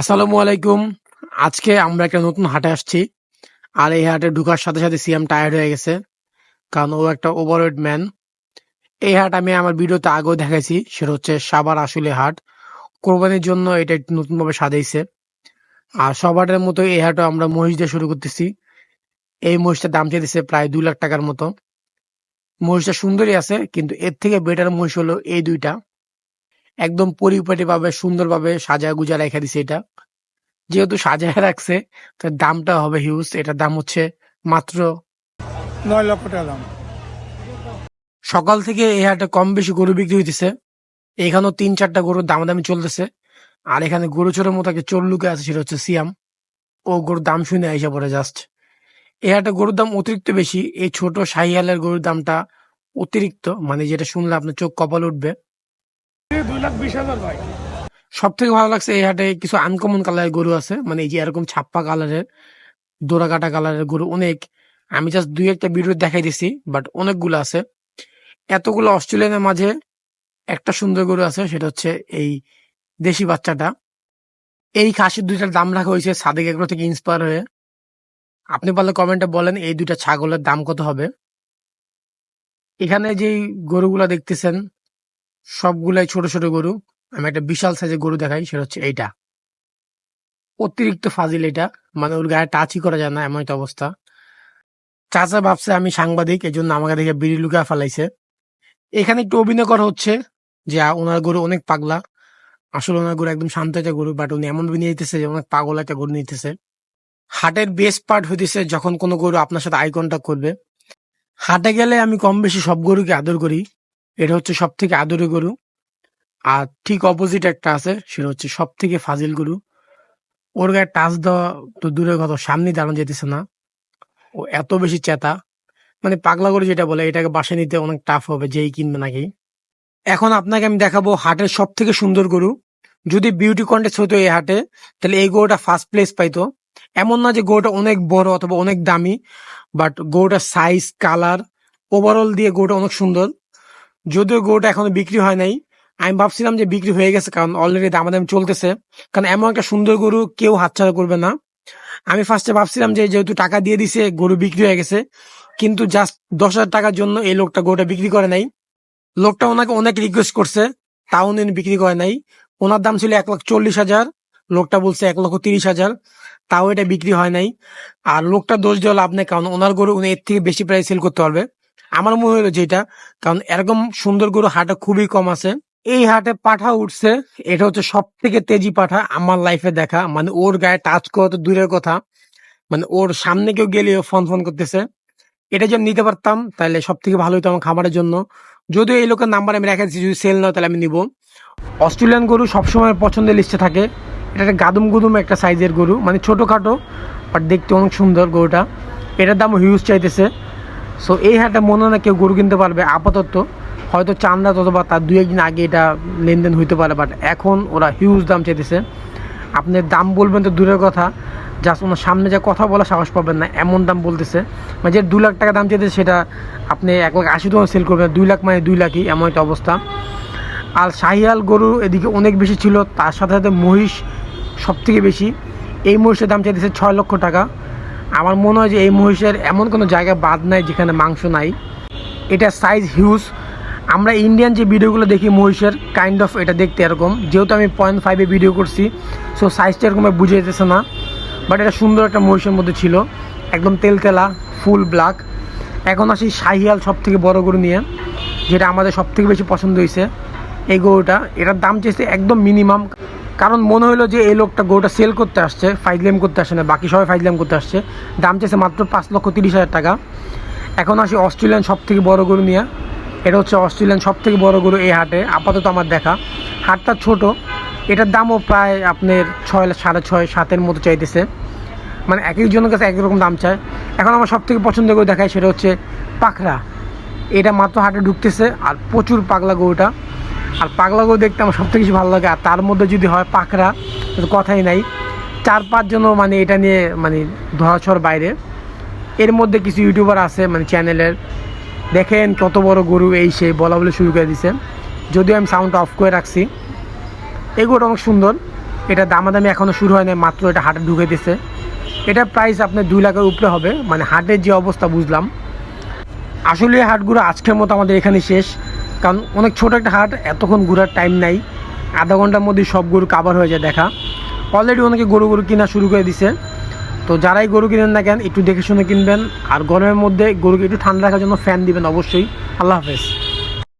আসসালামু আলাইকুম। আজকে আমরা একটা নতুন হাটে আসছি। আর এই হাটে ঢুকার সাথে সাথে সিএম টায়ার্ড হয়ে গেছে। কারণ ও একটা ওভারওয়েট ম্যান এই হাট আমি আমার ভিডিওতে আগেও দেখাইছি, সেটা হচ্ছে সাবার আসলে হাট। কোরবানির জন্য এটা একটু নতুন ভাবে সাজাইছে। আর সব হাটের মতো এই হাটও আমরা মহিষ দিয়ে শুরু করতেছি। এই মহিষটার দাম চাইতেছে প্রায় দুই লাখ টাকার মতো। মহিষটা সুন্দরই আছে, কিন্তু এর থেকে বেটার মহিষ হলো এই দুইটা। একদম পরিপাটি ভাবে সুন্দরভাবে সাজা গুজা রেখে দিছে এটা। যেহেতু সাজায় রাখছে তো দামটা হবে হিউজ এটার দাম হচ্ছে মাত্র নয় লক্ষ টাকা দাম। সকাল থেকে এই হাটে কম বেশি গরু বিক্রি হইতেছে। এখানেও তিন চারটা গরুর দামাদামি চলতেছে। আর এখানে গরু চোরের মতো একটা চোর লুকে আছে সেটা হচ্ছে সিয়াম। ও গরুর দাম শুনে আইসা পড়ে জাস্ট এই হাটে গরুর দাম অতিরিক্ত বেশি এই ছোট শাহিয়ালের গরুর দামটা অতিরিক্ত মানে যেটা শুনলে আপনার চোখ কপাল উঠবে। সব থেকে ভালো লাগছে এই হাটে কিছু আনকমন কালারের গরু আছে মানে এই যে এরকম ছাপ্পা কালারের দোরা কাটা কালারের গরু অনেক। আমি জাস্ট দুই একটা ভিডিও দেখাই দিছি বাট অনেকগুলো আছে। এতগুলো অস্ট্রেলিয়ানের মাঝে একটা সুন্দর গরু আছে, সেটা হচ্ছে এই দেশি বাচ্চাটা। এই খাসির দুইটার দাম রাখা হয়েছে সাদেক এগুলো থেকে ইন্সপায়ার হয়ে। আপনি পারলে কমেন্টে বলেন এই দুইটা ছাগলের দাম কত হবে। এখানে যেই গরুগুলা দেখতেছেন সবগুলাই ছোট ছোট গরু। আমি একটা বিশাল সাইজের গরু দেখাই, সেটা হচ্ছে এইটা। অতিরিক্ত ফাজিল এটা। মানে ওর গায়ে টাচই করা যায় না এমন একটা অবস্থা। চাচা ভাবছে আমি সাংবাদিক এই জন্য আমাকে দেখে বিড়ি লুকা ফেলাইছে। এখানে একটু অভিনয় করা হচ্ছে, যে ওনার গরু অনেক পাগলা। আসলে ওনার গরু একদম শান্ত একটা গরু বাট উনি এমন নিয়ে নিতেছে যে অনেক পাগল একটা গরু নিতেছে। হাটের বেস্ট পার্ট হইতেছে যখন কোনো গরু আপনার সাথে আই কন্ট্যাক্ট করবে। হাটে গেলে আমি কম বেশি সব গরুকে আদর করি। এটা হচ্ছে সব থেকে আদরের গরু। আর ঠিক অপোজিট একটা আছে, সেটা হচ্ছে সব থেকে ফাজিল গরু। ওর গায়ে টাচ দেওয়া তো দূরের কথা সামনে দাঁড়ানো যেতেছে না। ও এত বেশি চেতা মানে পাগলা গরু যেটা বলে, এটাকে বাসা নিতে অনেক টাফ হবে, যেই কিনবে নাকি। এখন আপনাকে আমি দেখাবো হাটের সব থেকে সুন্দর গরু। যদি বিউটি কন্টেস্ট হতো এই হাটে, তাহলে এই গরুটা ফার্স্ট প্লেস পাইতো। এমন না যে গরুটা অনেক বড় অথবা অনেক দামি বাট গরুটার সাইজ কালার ওভারঅল দিয়ে গরুটা অনেক সুন্দর। যদিও গরুটা এখনও বিক্রি হয় নাই, আমি ভাবছিলাম যে বিক্রি হয়ে গেছে, কারণ অলরেডি দামাদামি চলতেছে। কারণ এমন একটা সুন্দর গরু কেউ হাতছাড়া করবে না। আমি ফার্স্টে ভাবছিলাম যে যেহেতু টাকা দিয়ে দিছে, গরু বিক্রি হয়ে গেছে, কিন্তু জাস্ট দশ হাজার টাকার জন্য এই লোকটা গরুটা বিক্রি করে নাই। লোকটা ওনাকে অনেক রিকোয়েস্ট করছে, তাও উনি বিক্রি করে নাই। ওনার দাম ছিল এক লাখ চল্লিশ হাজার, লোকটা বলছে এক লক্ষ তিরিশ হাজার, তাও এটা বিক্রি হয় নাই। আর লোকটা দোষ দেওয়া লাভ নেই, কারণ ওনার গরু উনি এর থেকে বেশি প্রাইস সেল করতে পারবে। আমার মনে হলো যেটা কারণ এরকম সুন্দর গরু হাটে খুবই কম আছে। এই হাটে পাঠা উঠছে, এটা হচ্ছে সব থেকে তেজি পাঠা আমার লাইফে দেখা। মানে ওর গায়ে টাচ করা তো দূরের কথা। মানে ওর সামনে কেউ গেলেও ফোন ফোন করতেছে। এটা যদি নিতে পারতাম, তাহলে সব থেকে ভালো হতো আমার খামারের জন্য। যদিও এই লোকের নাম্বার আমি রেখেছি যদি সেল না হয় তাহলে আমি নিব। অস্ট্রেলিয়ান গরু সবসময় পছন্দের লিস্টে থাকে। এটা একটা গাদুম গুদুম একটা সাইজের গরু। মানে ছোটোখাটো বাট দেখতে অনেক সুন্দর গরুটা। এটার দাম হিউজ চাইতেছে। সো এই হাটে মনে না কেউ গরু কিনতে পারবে, আপাতত। হয়তো চান্দা অথবা তার দুই একদিন আগে এটা লেনদেন হইতে পারে বাট এখন ওরা হিউজ দাম চাইতেছে। আপনি দাম বলবেন তো দূরের কথা জাস্ট ওনার সামনে যা কথা বলা সাহস পাবেন না, এমন দাম বলতেছে। মানে যে দু লাখ টাকা দাম চাইতেছে সেটা আপনি এক লাখ আশি টাকা সেল করবেন, দুই লাখ মানে দুই লাখই, এমন একটা অবস্থা। আর শাহিয়াল গরু এদিকে অনেক বেশি ছিল, তার সাথে সাথে মহিষ সব থেকে বেশি। এই মহিষের দাম চাইতেছে ছয় লক্ষ টাকা। আমার মনে হয় যে এই মহিষের এমন কোনো জায়গা বাদ নাই যেখানে মাংস নাই। এটা সাইজ হিউজ আমরা ইন্ডিয়ান যে ভিডিওগুলো দেখি মহিষের কাইন্ড অফ এটা দেখতে এরকম। যেহেতু আমি পয়েন্ট ফাইভে ভিডিও করছি সো সাইজটা এরকম বুঝে যেতেছে না। বাট এটা সুন্দর একটা মহিষের মধ্যে ছিল। একদম তেলতেলা ফুল ব্ল্যাক এখন আসি শাহিয়াল সব থেকে বড় গরু নিয়ে, যেটা আমাদের সব থেকে বেশি পছন্দ হয়েছে। এই গরুটা, এটার দাম চেয়েছে একদম মিনিমাম কারণ মনে হলো যে এই লোকটা গরুটা সেল করতে আসছে ফাইজলেম করতে আসছে না, বাকি সবাই ফাইজলেম করতে আসছে। দাম চেয়েছে মাত্র পাঁচ লক্ষ তিরিশ হাজার টাকা। এখন আসি অস্ট্রেলিয়ান সব থেকে বড় গরু নিয়ে। এটা হচ্ছে অস্ট্রেলিয়ান সব থেকে বড় গরু এই হাটে, আপাতত আমার দেখা। হাটটা ছোট, এটার দামও প্রায় আপনার ছয় সাড়ে ছয়, সাতের মতো চাইতেছে। মানে এক একজনের কাছে এক রকম দাম চায়। এখন আমার সব থেকে পছন্দ করে দেখায় সেটা হচ্ছে পাখরা। এটা মাত্র হাটে ঢুকতেছে আর প্রচুর পাগলা গরুটা। আর পাগলা গরু দেখতে আমার সব থেকে বেশি ভালো লাগে। আর তার মধ্যে যদি হয় তো কথাই নাই। চার পাঁচজনও মানে এটা নিয়ে মানে ধরাছর বাইরে। এর মধ্যে কিছু ইউটিউবার আছে মানে চ্যানেলের। দেখেন কত বড় গরু এই সেই বলা বলে শুরু করে দিছে। যদিও আমি সাউন্ডটা অফ করে রাখছি। গরুটা অনেক সুন্দর। এটা দামাদামি এখনও শুরু হয়নি মাত্র এটা হাটে ঢুকে দিছে। এটা প্রাইস আপনার দুই লাখের উপরে হবে। মানে হাটের যে অবস্থা বুঝলাম। আসলে হাটগুলো আজকের মতো আমাদের এখানে শেষ। কারণ অনেক ছোটো একটা হাট, এতক্ষণ ঘোরার টাইম নাই। আধা ঘণ্টার মধ্যে সব গরু কাবার হয়ে যায় দেখা। অলরেডি অনেকে গরু গরু কেনা শুরু করে দিছে। তো যারাই গরু কিনেন না কেন, একটু দেখে শুনে কিনবেন। আর গরমের মধ্যে গরুকে একটু ঠান্ডা রাখার জন্য ফ্যান দিবেন অবশ্যই। আল্লাহ হাফেজ।